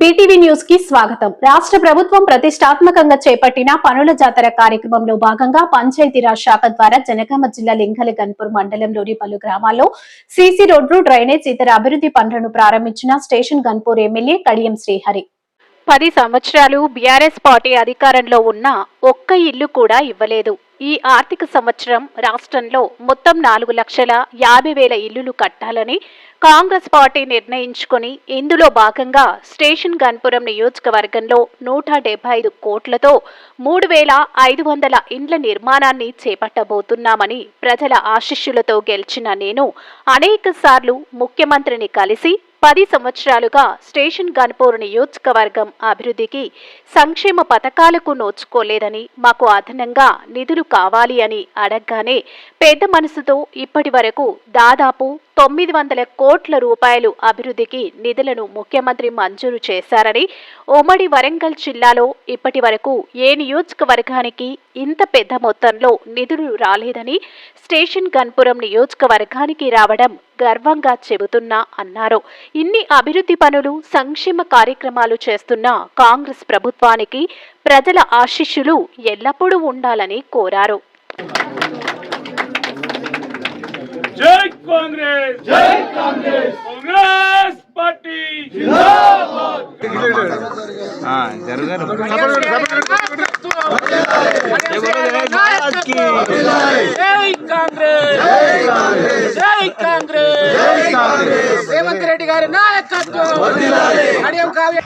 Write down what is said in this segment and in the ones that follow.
BTV న్యూస్కి స్వాగతం. రాష్ట్ర ప్రభుత్వం ప్రతిష్టాత్మకంగా చేపట్టిన పనుల జాతర కార్యక్రమంలో భాగంగా పంచాయతీరాజ్ శాఖ ద్వారా జనగామ జిల్లా లింగల గన్పూర్ మండలంలోని పలు గ్రామాల్లో సీసీ రోడ్లు డ్రైనేజ్ ఇతర అభివృద్ధి పనులను ప్రారంభించిన స్టేషన్ గన్పూర్ ఎమ్మెల్యే కడియం శ్రీహరి. పది సంవత్సరాలు బీఆర్ఎస్ పార్టీ అధికారంలో ఉన్న ఒక్క ఇల్లు కూడా ఇవ్వలేదు. ఈ ఆర్థిక సంవత్సరం రాష్ట్రంలో మొత్తం నాలుగు లక్షల యాభై వేల ఇల్లులు కట్టాలని కాంగ్రెస్ పార్టీ నిర్ణయించుకొని ఇందులో భాగంగా స్టేషన్ గన్పురం నియోజకవర్గంలో నూట డెబ్బై ఐదు కోట్లతో మూడు వేల ఐదు వందల ఇండ్ల నిర్మాణాన్ని చేపట్టబోతున్నామని ప్రజల ఆశిష్యులతో గెలిచిన నేను అనేక సార్లు ముఖ్యమంత్రిని కలిసి పది సంవత్సరాలుగా స్టేషన్ గన్పూర్ నియోజకవర్గం అభివృద్ధికి సంక్షేమ పథకాలకు నోచుకోలేదని మాకు అదనంగా నిధులు కావాలి అని అడగగానే పెద్ద మనసుతో ఇప్పటి వరకు దాదాపు తొమ్మిది వందల కోట్ల రూపాయలు అభివృద్ధికి నిధులను ముఖ్యమంత్రి మంజూరు చేశారని ఉమ్మడి వరంగల్ జిల్లాలో ఇప్పటి వరకు ఏ నియోజకవర్గానికి ఇంత పెద్ద మొత్తంలో నిధులు రాలేదని స్టేషన్ గన్పురం నియోజకవర్గానికి రావడం గర్వంగా చెబుతున్నా అన్నారు. ఇన్ని అభివృద్ధి పనులు సంక్షేమ కార్యక్రమాలు చేస్తున్న కాంగ్రెస్ ప్రభుత్వానికి ప్రజల ఆశీస్సులు ఎల్లప్పుడూ ఉండాలని కోరారు. జై కాంగ్రెస్! జై కాంగ్రెస్! కాంగ్రెస్ పార్టీ! జరగారు జై కాంగ్రెస్! జై కాంగ్రెస్! రేవంత్ రెడ్డి గారి నాయకత్వం! కడియం కావ్య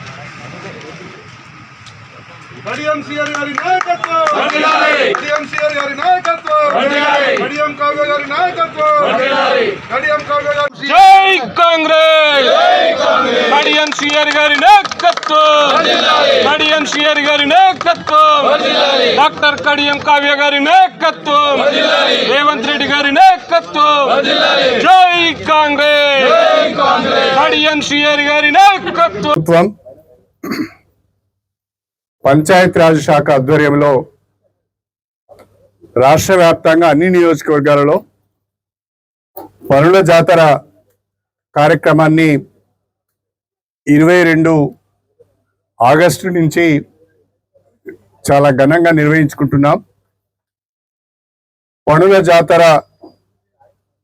కడియం సిఆర్ గారి నాయకత్వం! వర్ధిల్లాలి. కడియం సిఆర్ గారి నాయకత్వం. కడియం కావ్య గారి నాయకత్వం! కడియం కావ్య గారి జై కాంగ్రెస్! కడియం సిఆర్ గారి నాయకత్వం! కడియం సిఆర్ గారి నాయకత్వం! డాక్టర్ కడియం కావ్య గారి నాయకత్వం! రేవంత్ రెడ్డి గారి నాయకత్వం! జై కాంగ్రెస్! కడియం సిఆర్ గారి నాయకత్వం! పంచాయతీరాజ్ శాఖ ఆధ్వర్యంలో రాష్ట్ర వ్యాప్తంగా అన్ని నియోజకవర్గాలలో పనుల జాతర కార్యక్రమాన్ని ఇరవై రెండు ఆగస్టు నుంచి చాలా ఘనంగా నిర్వహించుకుంటున్నాం. పనుల జాతర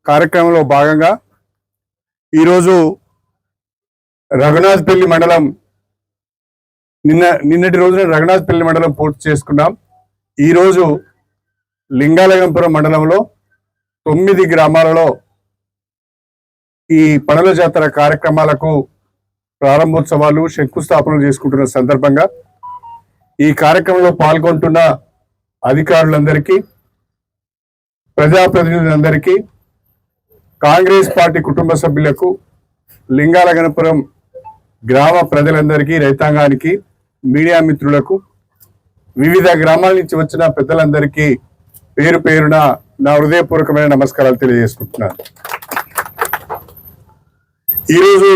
కార్యక్రమంలో భాగంగా ఈరోజు రఘునాథ్పల్లి మండలం నిన్న నిన్నటి రోజున రఘునాథ్పల్లి మండలం పూర్తి చేసుకున్నాం. ఈరోజు లింగాలగంపురం మండలంలో తొమ్మిది గ్రామాలలో ఈ పనుల జాతర కార్యక్రమాలకు ప్రారంభోత్సవాలు శంకుస్థాపనలు చేసుకుంటున్న సందర్భంగా ఈ కార్యక్రమంలో పాల్గొంటున్న అధికారులందరికీ ప్రజాప్రతినిధులందరికీ కాంగ్రెస్ పార్టీ కుటుంబ సభ్యులకు లింగాలగనపురం గ్రామ ప్రజలందరికీ రైతాంగానికి మీడియా మిత్రులకు వివిధ గ్రామాల నుంచి వచ్చిన పెద్దలందరికీ పేరు పేరున నా హృదయపూర్వకమైన నమస్కారాలు తెలియజేసుకుంటున్నాను. ఈరోజు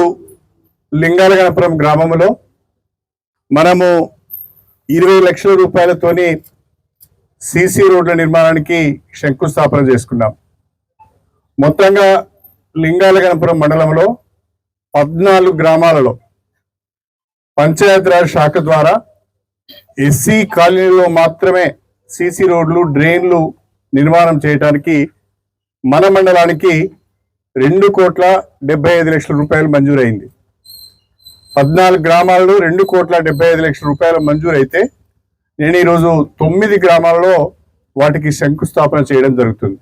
లింగాలగణపురం గ్రామంలో మనము ఇరవై లక్షల రూపాయలతోని సిసి రోడ్ల నిర్మాణానికి శంకుస్థాపన చేసుకున్నాం. మొత్తంగా లింగాలగణపురం మండలంలో పద్నాలుగు గ్రామాలలో పంచాయతీరాజ్ శాఖ ద్వారా ఎస్సీ కాలనీలో మాత్రమే సీసీ రోడ్లు డ్రైన్లు నిర్మాణం చేయడానికి మన మండలానికి రెండు కోట్ల డెబ్బై ఐదు లక్షల రూపాయలు మంజూరైంది. పద్నాలుగు గ్రామాల్లో రెండు కోట్ల డెబ్బై ఐదు లక్షల రూపాయలు మంజూరైతే నేను ఈరోజు తొమ్మిది గ్రామాల్లో వాటికి శంకుస్థాపన చేయడం జరుగుతుంది.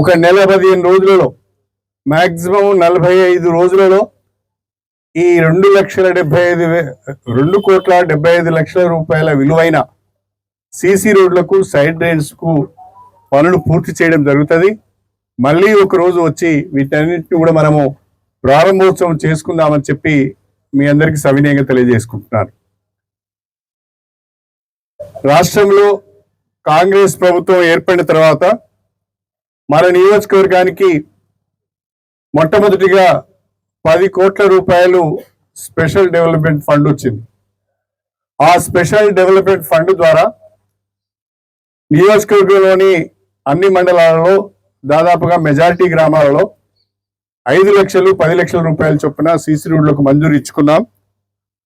ఒక నెల పదిహేను రోజులలో మాక్సిమం నలభై ఐదు రోజులలో ఈ రెండు లక్షల డెబ్బై ఐదు వే- రెండు కోట్ల డెబ్బై ఐదు లక్షల రూపాయల విలువైన సీసీ రోడ్లకు సైడ్ డ్రైన్స్కు పనులు పూర్తి చేయడం జరుగుతుంది. మళ్ళీ ఒక రోజు వచ్చి వీటన్నిటిని కూడా మనము ప్రారంభోత్సవం చేసుకుందామని చెప్పి మీ అందరికీ సవినయంగా తెలియజేసుకుంటున్నాను. రాష్ట్రంలో కాంగ్రెస్ ప్రభుత్వం ఏర్పడిన తర్వాత మన నియోజకవర్గానికి మొట్టమొదటిగా పది కోట్ల రూపాయలు స్పెషల్ డెవలప్మెంట్ ఫండ్ వచ్చింది. ఆ స్పెషల్ డెవలప్మెంట్ ఫండ్ ద్వారా నియోజకవర్గంలోని అన్ని మండలాలలో దాదాపుగా మెజారిటీ గ్రామాలలో ఐదు లక్షలు పది లక్షల రూపాయల చొప్పున సీసీ రోడ్లకు మంజూరు ఇచ్చుకున్నాం.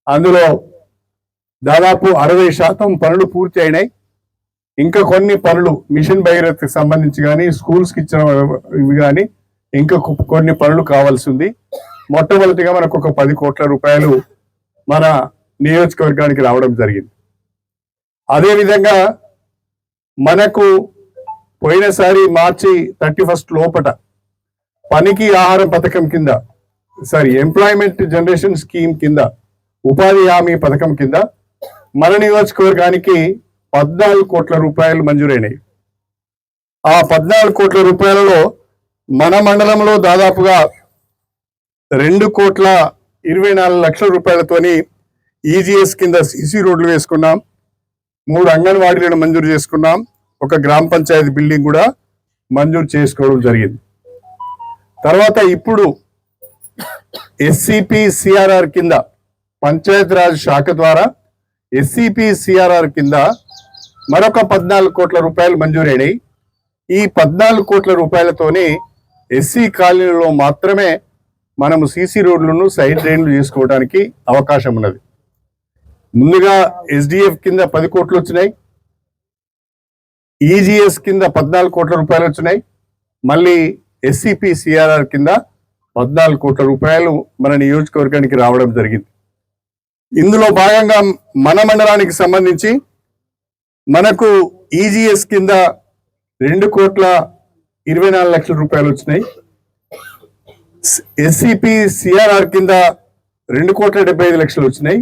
అందులో దాదాపు అరవై శాతం పనులు పూర్తి అయినాయి. ఇంకా కొన్ని పనులు మిషన్ భగీరథకి సంబంధించి కానీ స్కూల్స్కి ఇచ్చిన ఇవి కానీ ఇంకా కొన్ని పనులు కావాల్సి ఉంది. మొట్టమొదటిగా మనకు ఒక పది కోట్ల రూపాయలు మన నియోజకవర్గానికి రావడం జరిగింది. అదేవిధంగా మనకు పోయినసారి మార్చి థర్టీ ఫస్ట్ లోపట పనికి ఆహారం పథకం కింద సారీ ఎంప్లాయ్మెంట్ జనరేషన్ స్కీమ్ కింద ఉపాధి హామీ పథకం కింద మన నియోజకవర్గానికి పద్నాలుగు కోట్ల రూపాయలు మంజూరైనాయి. ఆ పద్నాలుగు కోట్ల రూపాయలలో మన మండలంలో దాదాపుగా రెండు కోట్ల ఇరవై నాలుగు లక్షల రూపాయలతోని ఈజీఎస్ కింద సిసి రోడ్లు వేసుకున్నాం. మూడు అంగన్వాడీలను మంజూరు చేసుకున్నాం. ఒక గ్రామ పంచాయతీ బిల్డింగ్ కూడా మంజూరు చేసుకోవడం జరిగింది. తర్వాత ఇప్పుడు ఎస్సిపి సిఆర్ఆర్ కింద పంచాయతీరాజ్ శాఖ ద్వారా ఎస్సిపి సిఆర్ఆర్ కింద మరొక పద్నాలుగు కోట్ల రూపాయలు మంజూరైనాయి. ఈ పద్నాలుగు కోట్ల రూపాయలతోనే ఎస్సీ కాలనీలో మాత్రమే మనము సీసీ రోడ్లను సైడ్ డ్రైన్లు చేసుకోవడానికి అవకాశం ఉన్నది. ముందుగా ఎస్డిఎఫ్ కింద పది కోట్లు వచ్చినాయి. ఈజీఎస్ కింద పద్నాలుగు కోట్ల రూపాయలు వచ్చినాయి. మళ్ళీ ఎస్సిపి సిఆర్ఆర్ కింద పద్నాలుగు కోట్ల రూపాయలు మన నియోజకవర్గానికి రావడం జరిగింది. ఇందులో భాగంగా మన మండలానికి సంబంధించి మనకు ఈజీఎస్ కింద రెండు కోట్ల ఇరవై నాలుగు లక్షల రూపాయలు వచ్చినాయి. ఎస్సిపి సిఆర్ఆర్ కింద రెండు కోట్ల డెబ్బై ఐదు లక్షలు వచ్చినాయి.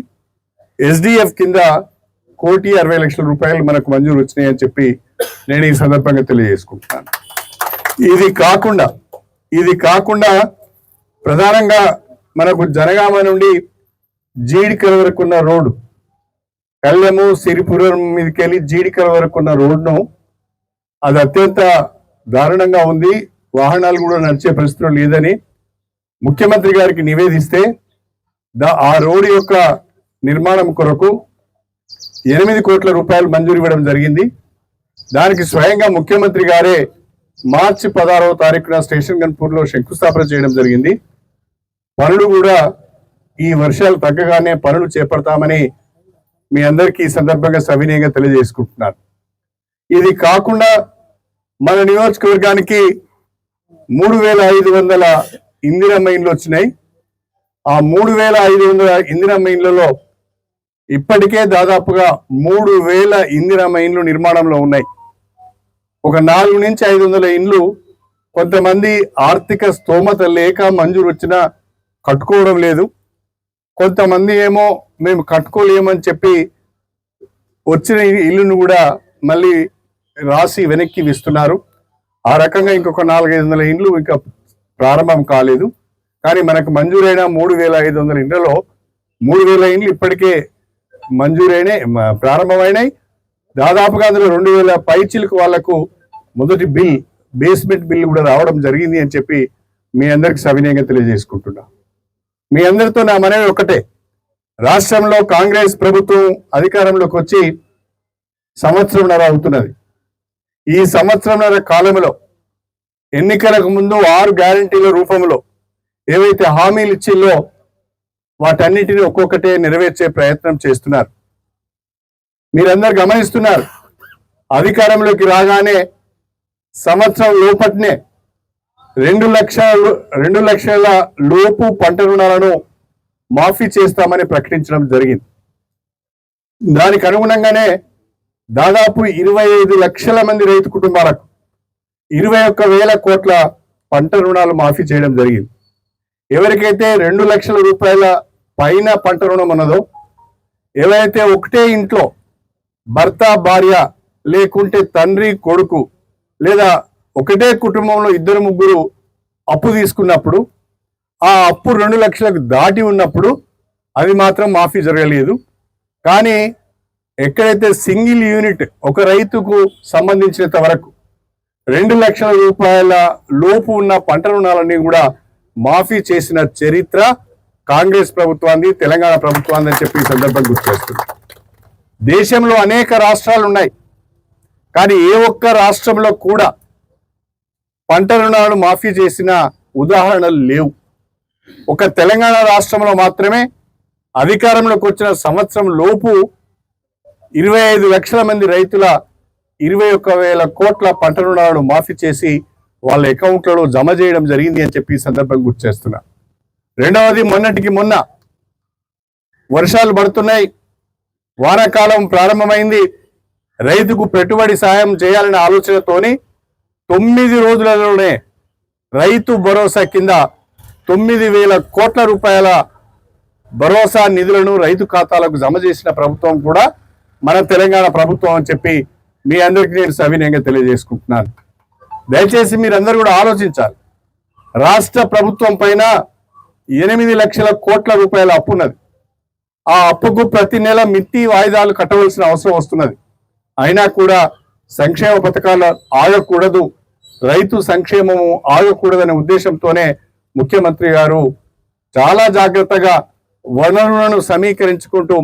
ఎస్డిఎఫ్ కింద కోటి అరవై లక్షల రూపాయలు మనకు మంజూరు వచ్చినాయి అని చెప్పి నేను ఈ సందర్భంగా తెలియజేసుకుంటున్నాను. ఇది కాకుండా ఇది కాకుండా ప్రధానంగా మనకు జనగామ నుండి జీడికల వరకు ఉన్న రోడ్డు కళ్ళెము సిరిపురం మీదకి వెళ్ళి జీడికల వరకు ఉన్న రోడ్డును అది అత్యంత దారుణంగా ఉంది. వాహనాలు కూడా నడిచే పరిస్థితులు లేదని ముఖ్యమంత్రి గారికి నివేదిస్తే ఆ రోడ్డు యొక్క నిర్మాణం కొరకు ఎనిమిది కోట్ల రూపాయలు మంజూరు ఇవ్వడం జరిగింది. దానికి స్వయంగా ముఖ్యమంత్రి గారే మార్చి పదహారవ తారీఖున స్టేషన్ గన్పూర్లో శంకుస్థాపన చేయడం జరిగింది. పనులు కూడా ఈ వర్షాలు తగ్గగానే పనులు చేపడతామని మీ అందరికీ ఈ సందర్భంగా సవినయంగా తెలియజేసుకుంటున్నాను. ఇది కాకుండా మన నియోజకవర్గానికి మూడు వేల ఐదు వందల ఇందిరా ఇండ్లు వచ్చినాయి. ఆ మూడు వేల ఐదు వందల ఇందిరమ్మ ఇండ్లలో ఇప్పటికే దాదాపుగా మూడు వేల ఇందిరమ్మ ఇండ్లు నిర్మాణంలో ఉన్నాయి. ఒక నాలుగు నుంచి ఐదు వందల ఇండ్లు కొంతమంది ఆర్థిక స్తోమత లేక మంజూరు వచ్చినా కట్టుకోవడం లేదు. కొంతమంది ఏమో మేము కట్టుకోలేమని చెప్పి వచ్చిన ఇల్లును కూడా మళ్ళీ రాసి వెనక్కి ఇస్తున్నారు ఆ రకంగా ఇంకొక నాలుగైదు వందల ఇండ్లు ఇంకా ప్రారంభం కాలేదు. కానీ మనకు మంజూరైన మూడు వేల ఐదు వందల ఇండ్లలో మూడు వేల ఇండ్లు ఇప్పటికే మంజూరైనాయి ప్రారంభమైనాయి దాదాపుగా అందులో రెండు వేల పైచిలకు వాళ్ళకు మొదటి బిల్ బేస్మెంట్ బిల్ కూడా రావడం జరిగింది అని చెప్పి మీ అందరికి సవినయంగా తెలియజేసుకుంటున్నా. మీ అందరితో నా మనవి ఒకటే రాష్ట్రంలో కాంగ్రెస్ ప్రభుత్వం అధికారంలోకి వచ్చి సంవత్సరంన్నర అవుతున్నది. ఈ సంవత్సరంన్నర కాలంలో ఎన్నికలకు ముందు ఆరు గ్యారంటీల రూపంలో ఏవైతే హామీలు ఇచ్చిల్లో వాటన్నిటిని ఒక్కొక్కటే నెరవేర్చే ప్రయత్నం చేస్తున్నారు. మీరందరు గమనిస్తున్నారు అధికారంలోకి రాగానే సంవత్సరం లోపట్నే రెండు లక్షల రెండు లక్షల లోపు పంట రుణాలను మాఫీ చేస్తామని ప్రకటించడం జరిగింది. దానికి అనుగుణంగానే దాదాపు ఇరవై ఐదు లక్షల మంది రైతు కుటుంబాలకు ఇరవై ఒక్క వేల కోట్ల పంట రుణాలు మాఫీ చేయడం జరిగింది. ఎవరికైతే రెండు లక్షల రూపాయల పైన పంట రుణం ఉన్నదో ఎవరైతే ఒకటే ఇంట్లో భర్త భార్య లేకుంటే తండ్రి కొడుకు లేదా ఒకటే కుటుంబంలో ఇద్దరు ముగ్గురు అప్పు తీసుకున్నప్పుడు ఆ అప్పు రెండు లక్షలకు దాటి ఉన్నప్పుడు అది మాత్రం మాఫీ జరగలేదు. కానీ ఎక్కడైతే సింగిల్ యూనిట్ ఒక రైతుకు సంబంధించినంత వరకు రెండు లక్షల రూపాయల లోపు ఉన్న పంట రుణాలన్నీ కూడా మాఫీ చేసిన చరిత్ర కాంగ్రెస్ ప్రభుత్వాన్ని తెలంగాణ ప్రభుత్వాన్ని అని చెప్పి ఈ సందర్భంగా గుర్తుచేస్తుంది దేశంలో అనేక రాష్ట్రాలు ఉన్నాయి. కానీ ఏ ఒక్క రాష్ట్రంలో కూడా పంట రుణాలు మాఫీ చేసిన ఉదాహరణలు లేవు. ఒక తెలంగాణ రాష్ట్రంలో మాత్రమే అధికారంలోకి వచ్చిన సంవత్సరం లోపు ఇరవై ఐదు లక్షల మంది రైతుల ఇరవై ఒక్క వేల కోట్ల పంట రుణాలను మాఫీ చేసి వాళ్ళ అకౌంట్లలో జమ చేయడం జరిగింది అని చెప్పి ఈ సందర్భంగా గుర్తు చేస్తున్నా. రెండవది మొన్నటికి మొన్న వర్షాలు పడుతున్నాయి. వానాకాలం ప్రారంభమైంది. రైతుకు పెట్టుబడి సాయం చేయాలనే ఆలోచనతోని తొమ్మిది రోజులలోనే రైతు భరోసా కింద తొమ్మిది వేల కోట్ల రూపాయల భరోసా నిధులను రైతు ఖాతాలకు జమ చేసిన ప్రభుత్వం కూడా మన తెలంగాణ ప్రభుత్వం అని చెప్పి మీ అందరికీ నేను సవినయంగా తెలియజేసుకుంటున్నాను. దయచేసి మీరందరూ కూడా ఆలోచించాలి. రాష్ట్ర ప్రభుత్వం పైన ఎనిమిది లక్షల కోట్ల రూపాయల అప్పు ఉన్నది. ఆ అప్పుకు ప్రతి నెల మిత్తి వాయిదాలు కట్టవలసిన అవసరం వస్తున్నది. అయినా కూడా సంక్షేమ పథకాలు ఆగకూడదు రైతు సంక్షేమము ఆగకూడదనే ఉద్దేశంతోనే ముఖ్యమంత్రి గారు చాలా జాగ్రత్తగా వనరులను సమీకరించుకుంటూ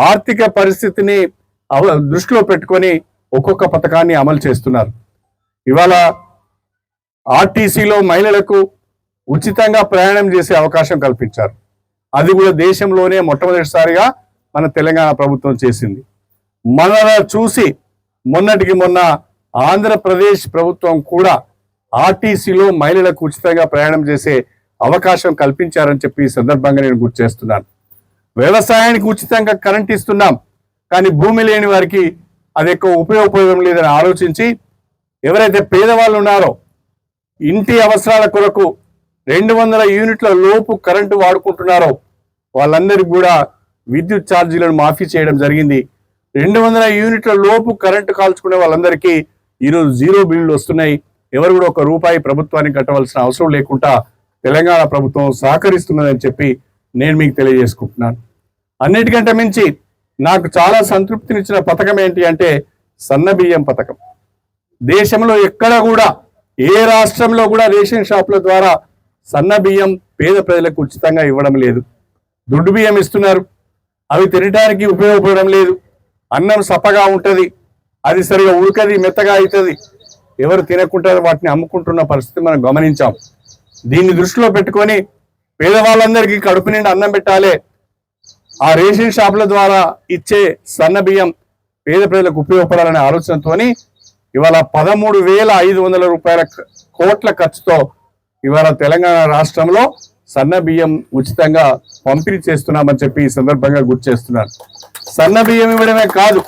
ఆర్థిక పరిస్థితిని అవ- దృష్టిలో పెట్టుకొని ఒక్కొక్క పథకాన్ని అమలు చేస్తున్నారు. ఇవాళ ఆర్టీసీలో మహిళలకు ఉచితంగా ప్రయాణం చేసే అవకాశం కల్పించారు. అది కూడా దేశంలోనే మొట్టమొదటిసారిగా మన తెలంగాణ ప్రభుత్వం చేసింది. మన చూసి మొన్నటికి మొన్న ఆంధ్రప్రదేశ్ ప్రభుత్వం కూడా ఆర్టీసీలో మహిళలకు ఉచితంగా ప్రయాణం చేసే అవకాశం కల్పించారని చెప్పి ఈ సందర్భంగా నేను గుర్తు చేస్తున్నాను. వ్యవసాయానికి ఉచితంగా కరెంట్ ఇస్తున్నాం. కానీ భూమి లేని వారికి అది ఎక్కువ ఉపయోగపడడం లేదని ఆలోచించి ఎవరైతే పేదవాళ్ళు ఉన్నారో ఇంటి అవసరాల కొరకు రెండు వందల యూనిట్ల లోపు కరెంటు వాడుకుంటున్నారో వాళ్ళందరికీ కూడా విద్యుత్ ఛార్జీలను మాఫీ చేయడం జరిగింది. రెండు వందల యూనిట్ల లోపు కరెంటు కాల్చుకునే వాళ్ళందరికీ ఈరోజు జీరో బిల్లులు వస్తున్నాయి. ఎవరు కూడా ఒక రూపాయి ప్రభుత్వానికి కట్టవలసిన అవసరం లేకుండా తెలంగాణ ప్రభుత్వం సహకరిస్తున్నదని చెప్పి నేను మీకు తెలియజేసుకుంటున్నాను. అన్నిటికంటే మించి నాకు చాలా సంతృప్తినిచ్చిన పథకం ఏంటి అంటే సన్నబియ్యం పథకం. దేశంలో ఎక్కడ కూడా ఏ రాష్ట్రంలో కూడా రేషన్ షాపుల ద్వారా సన్న బియ్యం పేద ప్రజలకు ఉచితంగా ఇవ్వడం లేదు. దుడ్డు బియ్యం ఇస్తున్నారు. అవి తినడానికి ఉపయోగపడడం లేదు. అన్నం సప్పగా ఉంటుంది. అది సరిగా ఉడకది మెత్తగా అవుతుంది ఎవరు తినకుండా వాటిని అమ్ముకుంటున్న పరిస్థితి మనం గమనించాం. దీన్ని దృష్టిలో పెట్టుకొని పేదవాళ్ళందరికీ కడుపు నిండా అన్నం పెట్టాలి. ఆ రేషన్ షాపుల ద్వారా ఇచ్చే సన్న బియ్యం పేద ప్రజలకు ఉపయోగపడాలనే ఆలోచనతోని ఇవాళ పదమూడు వేల ఐదు వందల రూపాయల కోట్ల ఖర్చుతో ఇవాళ తెలంగాణ రాష్ట్రంలో సన్న బియ్యం ఉచితంగా పంపిణీ చేస్తున్నామని చెప్పి ఈ సందర్భంగా గుర్తు చేస్తున్నాను. సన్న బియ్యం ఇవ్వడమే కాదు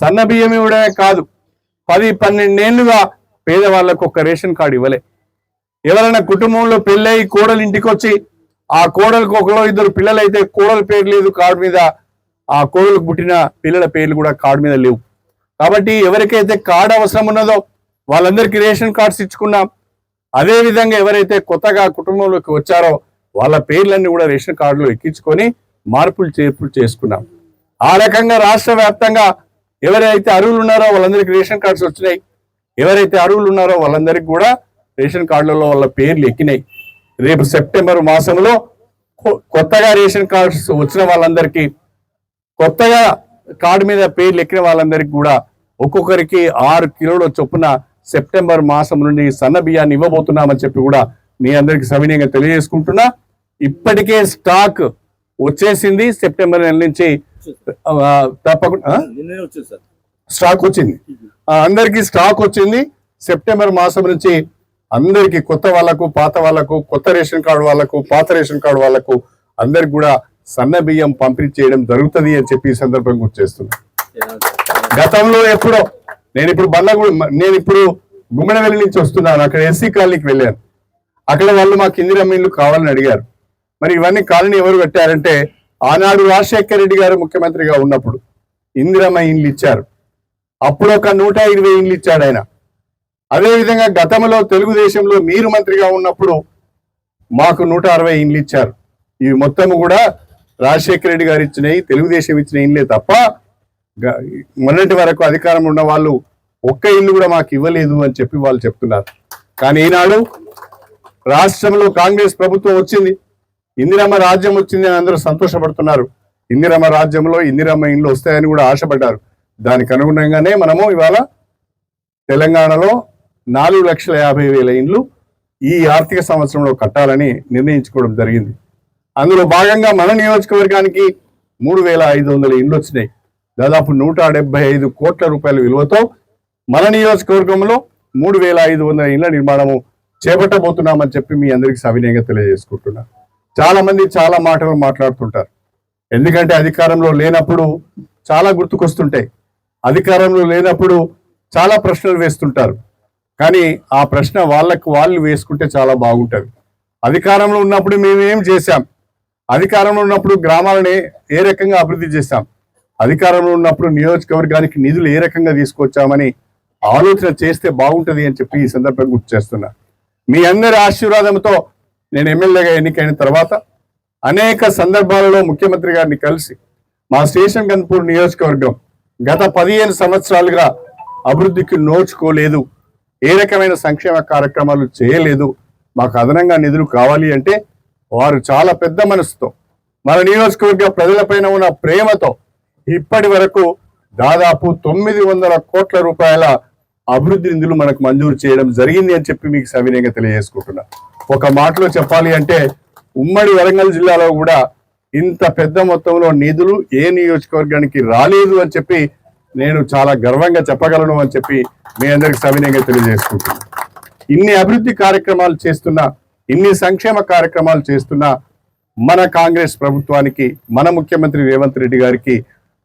సన్న బియ్యం ఇవ్వడమే కాదు పది పన్నెండేళ్ళుగా పేదవాళ్ళకు ఒక రేషన్ కార్డు ఇవ్వలే. ఎవరైనా కుటుంబంలో పెళ్ళై కోడలు ఇంటికి వచ్చి ఆ కోడలకు ఒకలో ఇద్దరు పిల్లలైతే కోడల పేరు లేదు కార్డు మీద. ఆ కోడలకు పుట్టిన పిల్లల పేర్లు కూడా కార్డు మీద లేవు. కాబట్టి ఎవరికైతే కార్డు అవసరం ఉన్నదో వాళ్ళందరికీ రేషన్ కార్డ్స్ ఇచ్చుకున్నాం. అదేవిధంగా ఎవరైతే కొత్తగా కుటుంబంలోకి వచ్చారో వాళ్ళ పేర్లన్నీ కూడా రేషన్ కార్డులో ఎక్కించుకొని మార్పులు చేర్పులు చేసుకున్నాం. ఆ రకంగా రాష్ట్ర వ్యాప్తంగా ఎవరైతే అరువులు ఉన్నారో వాళ్ళందరికీ రేషన్ కార్డ్స్ వచ్చినాయి. ఎవరైతే అరువులు ఉన్నారో వాళ్ళందరికీ కూడా రేషన్ కార్డులలో వాళ్ళ పేర్లు ఎక్కినాయి. రేపు సెప్టెంబర్ మాసంలో కొత్తగా రేషన్ కార్డ్స్ వచ్చిన వాళ్ళందరికీ కొత్తగా కార్డు మీద పేర్లు ఎక్కిన వాళ్ళందరికీ కూడా ఒక్కొక్కరికి ఆరు కిలోల చొప్పున సెప్టెంబర్ మాసం నుండి సన్న బియ్యాన్ని ఇవ్వబోతున్నామని చెప్పి కూడా మీ అందరికి సవినయంగా తెలియజేసుకుంటున్నా. ఇప్పటికే స్టాక్ వచ్చేసింది సెప్టెంబర్ నెల నుంచి తప్పకుండా స్టాక్ వచ్చింది. అందరికీ స్టాక్ వచ్చింది. సెప్టెంబర్ మాసం నుంచి అందరికి కొత్త వాళ్ళకు పాత వాళ్ళకు కొత్త రేషన్ కార్డు వాళ్ళకు పాత రేషన్ కార్డు వాళ్ళకు అందరికి కూడా సన్న బియ్యం పంపిణీ చేయడం జరుగుతుంది అని చెప్పి ఈ సందర్భంగా గుర్తు చేస్తున్నా. గతంలో ఎప్పుడో నేను ఇప్పుడు బండ్లగూడ నేను ఇప్పుడు గుమ్మడవెల్లి నుంచి వస్తున్నాను అక్కడ ఎస్సీ కాలనీకి వెళ్ళాను. అక్కడ వాళ్ళు మాకు ఇందిరమ్మ ఇల్లు కావాలని అడిగారు. మరి ఇవన్నీ కాలనీ ఎవరు కట్టారంటే ఆనాడు రాజశేఖర రెడ్డి గారు ముఖ్యమంత్రిగా ఉన్నప్పుడు ఇందిరమ్మ ఇండ్లు ఇచ్చారు. అప్పుడు ఒక నూట ఇరవై ఇండ్లు ఇచ్చాడు ఆయన. అదేవిధంగా గతంలో తెలుగుదేశంలో మీరు మంత్రిగా ఉన్నప్పుడు మాకు నూట అరవై ఇండ్లు ఇచ్చారు. ఇవి మొత్తం కూడా రాజశేఖర రెడ్డి గారు ఇచ్చినవి తెలుగుదేశం ఇచ్చిన ఇండ్లే తప్ప మొన్నటి వరకు అధికారం ఉన్న వాళ్ళు ఒక్క ఇల్లు కూడా మాకు ఇవ్వలేదు అని చెప్పి వాళ్ళు చెప్తున్నారు. కానీ ఈనాడు రాష్ట్రంలో కాంగ్రెస్ ప్రభుత్వం వచ్చింది. ఇందిరమ్మ రాజ్యం వచ్చింది అని అందరూ సంతోషపడుతున్నారు. ఇందిరమ్మ రాజ్యంలో ఇందిరమ్మ ఇండ్లు వస్తాయని కూడా ఆశపడ్డారు. దానికి అనుగుణంగానే మనము ఇవాళ తెలంగాణలో నాలుగు లక్షల యాభై వేల ఇండ్లు ఈ ఆర్థిక సంవత్సరంలో కట్టాలని నిర్ణయించుకోవడం జరిగింది. అందులో భాగంగా మన నియోజకవర్గానికి మూడు వేల ఐదు వందల ఇండ్లు వచ్చినాయి. దాదాపు నూట డెబ్బై ఐదు కోట్ల రూపాయల విలువతో మన నియోజకవర్గంలో మూడు వేల ఐదు వందల ఇండ్ల నిర్మాణము చేపట్టబోతున్నామని చెప్పి మీ అందరికీ సవినయంగా తెలియజేసుకుంటున్నా. చాలా మంది చాలా మాటలు మాట్లాడుతుంటారు. ఎందుకంటే అధికారంలో లేనప్పుడు చాలా గుర్తుకొస్తుంటాయి. అధికారంలో లేనప్పుడు చాలా ప్రశ్నలు వేస్తుంటారు. కానీ ఆ ప్రశ్న వాళ్ళకు వాళ్ళు వేసుకుంటే చాలా బాగుంటుంది. అధికారంలో ఉన్నప్పుడు మేము ఏం చేశాం? అధికారంలో ఉన్నప్పుడు గ్రామాలని ఏ రకంగా అభివృద్ధి చేశాం? అధికారంలో ఉన్నప్పుడు నియోజకవర్గానికి నిధులు ఏ రకంగా తీసుకొచ్చామని ఆలోచన చేస్తే బాగుంటుంది అని చెప్పి ఈ సందర్భంగా గుర్తు చేస్తున్నా. మీ అందరి ఆశీర్వాదంతో నేను ఎమ్మెల్యేగా ఎన్నికైన తర్వాత అనేక సందర్భాలలో ముఖ్యమంత్రి గారిని కలిసి మా స్టేషన్ గన్పూర్ నియోజకవర్గం గత పదిహేను సంవత్సరాలుగా అభివృద్ధికి నోచుకోలేదు. ఏ రకమైన సంక్షేమ కార్యక్రమాలు చేయలేదు మాకు అదనంగా నిధులు కావాలి అంటే వారు చాలా పెద్ద మనసుతో మన నియోజకవర్గ ప్రజలపైన ఉన్న ప్రేమతో ఇప్పటి వరకు దాదాపు తొమ్మిది వందల కోట్ల రూపాయల అభివృద్ధి నిధులు మనకు మంజూరు చేయడం జరిగింది అని చెప్పి మీకు సవినయంగా తెలియజేసుకుంటున్నా. ఒక మాటలో చెప్పాలి అంటే ఉమ్మడి వరంగల్ జిల్లాలో కూడా ఇంత పెద్ద మొత్తంలో నిధులు ఏ నియోజకవర్గానికి రాలేదు అని చెప్పి నేను చాలా గర్వంగా చెప్పగలను అని చెప్పి మీ అందరికి సవినయంగా తెలియజేసుకుంటున్నాను ఇన్ని అభివృద్ధి కార్యక్రమాలు చేస్తున్న ఇన్ని సంక్షేమ కార్యక్రమాలు చేస్తున్న మన కాంగ్రెస్ ప్రభుత్వానికి మన ముఖ్యమంత్రి రేవంత్ రెడ్డి గారికి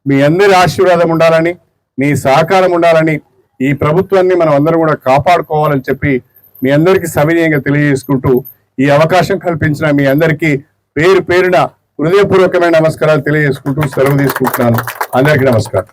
మీ అందరి ఆశీర్వాదం ఉండాలని మీ సహకారం ఉండాలని ఈ ప్రభుత్వాన్ని మనం అందరం కూడా కాపాడుకోవాలని చెప్పి మీ అందరికీ సవినీయంగా తెలియజేసుకుంటూ ఈ అవకాశం కల్పించిన మీ అందరికీ పేరు పేరున హృదయపూర్వకమైన నమస్కారాలు తెలియజేసుకుంటూ సెలవు తీసుకుంటున్నాను. అందరికీ నమస్కారం.